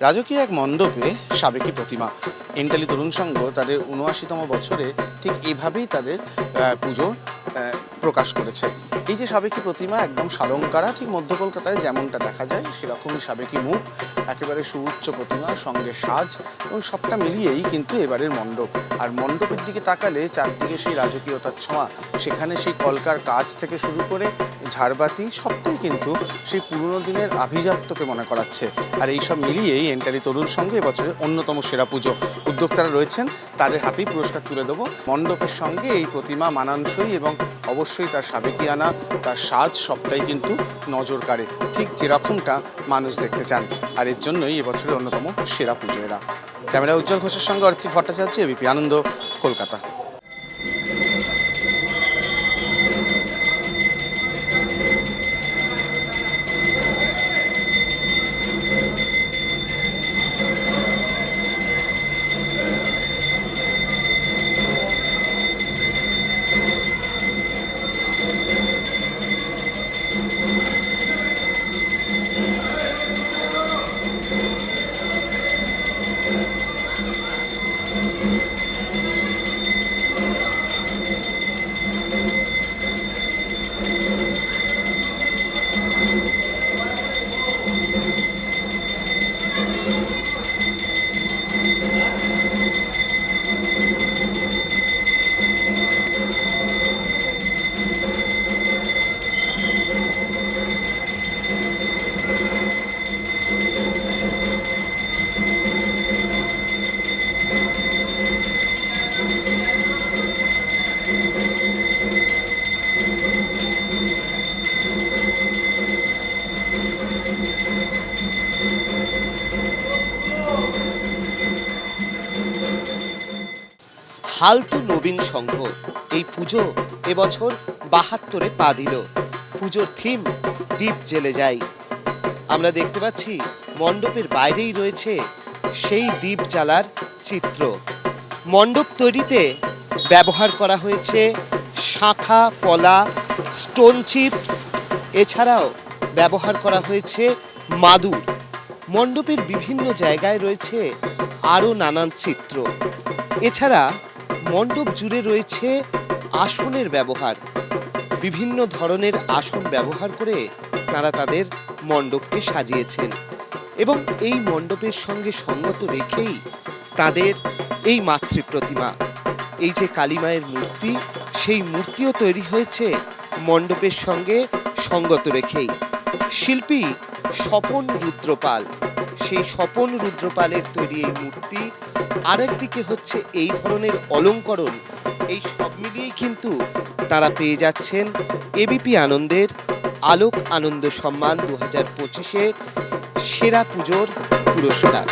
রাজকীয় এক মণ্ডপে সাবেকি প্রতিমা এন্টালি তরুণ সংঘ তাদের উনআশিতম বছরে ঠিক এভাবেই তাদের পুজো প্রকাশ করেছে। এই যে সাবেকি প্রতিমা একদম সালঙ্কারা, ঠিক মধ্য কলকাতায় যেমনটা দেখা যায়, সেরকমই সাবেকি মুখ, একেবারে সুউচ্চ প্রতিমা, সঙ্গে সাজ এবং সবটা মিলিয়েই কিন্তু এবারের মণ্ডপ। আর মণ্ডপের দিকে তাকালে চারদিকে সেই রাজকীয়তার ছোঁয়া, সেখানে সেই কলকার কাজ থেকে শুরু করে ঝাড়বাতি, সবটাই কিন্তু সেই পুরনো দিনের আভিজাত্যকে মনে করাচ্ছে। আর এই সব মিলিয়েই এন্টারি তরুণ সঙ্গে এবছরের অন্যতম সেরা পুজো। উদ্যোক্তারা রয়েছেন, তাদের হাতেই পুরস্কার তুলে দেবো। মণ্ডপের সঙ্গে এই প্রতিমা মানানসই এবং অবশ্যই তার সাবেকি আনা, তার সাজ সবটাই কিন্তু নজর কাড়ে ঠিক যেরকমটা মানুষ দেখতে চান। আর এর জন্যই এবছরের অন্যতম সেরা পুজো এরা ক্যামেরা উজ্জ্বল ঘোষের সঙ্গে অর্চিত ভট্টাচার্য, এবিপি আনন্দ, কলকাতা। হালতু নবীন সংঘ। এই পুজো এবছর বাহাত্তরে পা দিল। পুজোর থিম দ্বীপ জেলে যাই আমরা দেখতে পাচ্ছি মণ্ডপের বাইরেই রয়েছে সেই দ্বীপ জ্বালার চিত্র। মণ্ডপ তৈরিতে ব্যবহার করা হয়েছে শাখা, পলা, স্টোন চিপস। এছাড়াও ব্যবহার করা হয়েছে মাদুর। মণ্ডপের বিভিন্ন জায়গায় রয়েছে আরও নানান চিত্র। এছাড়া মণ্ডপ জুড়ে রয়েছে আসনের ব্যবহার। বিভিন্ন ধরনের আসন ব্যবহার করে তারা তাদের মণ্ডপকে সাজিয়েছেন এবং এই মণ্ডপের সঙ্গে সঙ্গত রেখেই তাদের এই মাতৃ প্রতিমা এই যে কালীমায়ের মূর্তি, সেই মূর্তিও তৈরি হয়েছে মণ্ডপের সঙ্গে সঙ্গত রেখেই। শিল্পী স্বপন রুদ্রপাল সেই স্বপন রুদ্রপালের তৈরি এই মূর্তি। আরেকদিকে হচ্ছে এই ধরনের অলঙ্করণ। এই সব মিলিয়েই কিন্তু তারা পেয়ে যাচ্ছেন এবিপি আনন্দের আলোক আনন্দ সম্মান দু হাজার পঁচিশে সেরা পুজোর পুরস্কার।